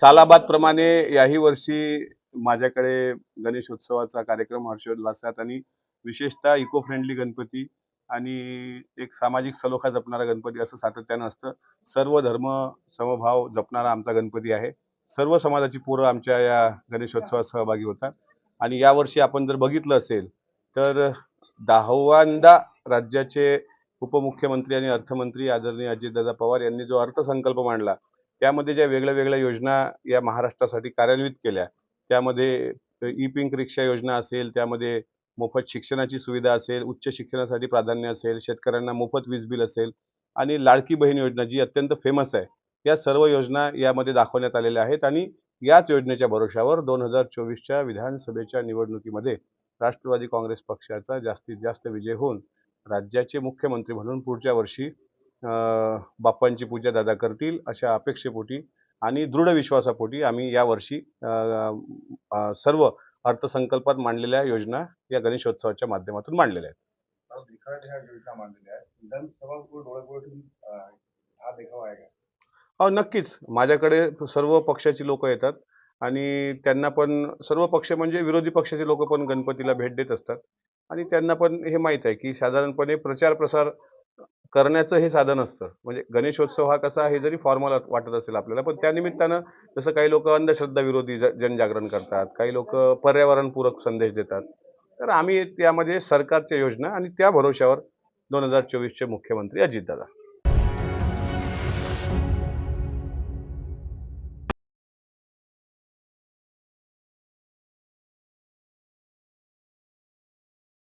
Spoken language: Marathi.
सालाबाद प्रमाणे याही वर्षी माझ्याकडे गणेशोत्सवाचा कार्यक्रम हर्षोल्लासात आणि विशेषतः इको फ्रेंडली गणपती आणि एक सामाजिक सलोखा जपणारा गणपती असं सातत्यानं असतं. सर्व धर्म समभाव जपणारा आमचा गणपती आहे. सर्व समाजाची पोरं आमच्या या गणेशोत्सवात सहभागी होतात. आणि यावर्षी आपण जर बघितलं असेल तर दहाव्यांदा राज्याचे उपमुख्यमंत्री आणि अर्थमंत्री आदरणीय अजितदादा पवार यांनी जो अर्थसंकल्प मांडला त्यामध्ये ज्या वेगळ्या वेगळ्या योजना या महाराष्ट्रासाठी कार्यान्वित केल्या त्यामध्ये ई पिंक रिक्षा योजना असेल त्यामध्ये मोफत शिक्षणाची सुविधा असेल उच्च शिक्षणासाठी प्राधान्य असेल शेतकऱ्यांना मोफत वीज बिल असेल आणि लाडकी बहीण योजना जी अत्यंत फेमस आहे या सर्व योजना यामध्ये दाखवण्यात आलेल्या आहेत आणि याच योजनेच्या भरोशावर दोन हजार चोवीसच्या विधानसभेच्या निवडणुकीमध्ये राष्ट्रवादी काँग्रेस पक्षाचा जास्तीत जास्त विजय होऊन राज्याचे मुख्यमंत्री म्हणून पुढच्या वर्षी बाप्पांची पूजा दादा करतील अशा अपेक्षेपोटी आणि दृढ विश्वासापोटी आम्ही यावर्षी सर्व अर्थसंकल्पात मांडलेल्या योजना या गणेशोत्सवाच्या माध्यमातून मांडलेल्या आहेत. नक्कीच. माझ्याकडे सर्व पक्षाची लोक येतात आणि त्यांना पण सर्व पक्ष म्हणजे विरोधी पक्षाचे लोक पण गणपतीला भेट देत असतात. आणि त्यांना पण हे माहीत आहे की साधारणपणे प्रचार प्रसार करण्याचं हे साधन असतं. म्हणजे गणेशोत्सव हा कसा हे जरी फॉर्मल वाटत असेल आपल्याला पण त्यानिमित्तानं जसं काही लोक अंधश्रद्धा विरोधी ज- जनजागरण करतात काही लोक पर्यावरणपूरक संदेश देतात तर आम्ही त्यामध्ये सरकारच्या योजना आणि त्या भरोश्यावर दोन हजार चोवीसचे मुख्यमंत्री अजितदादा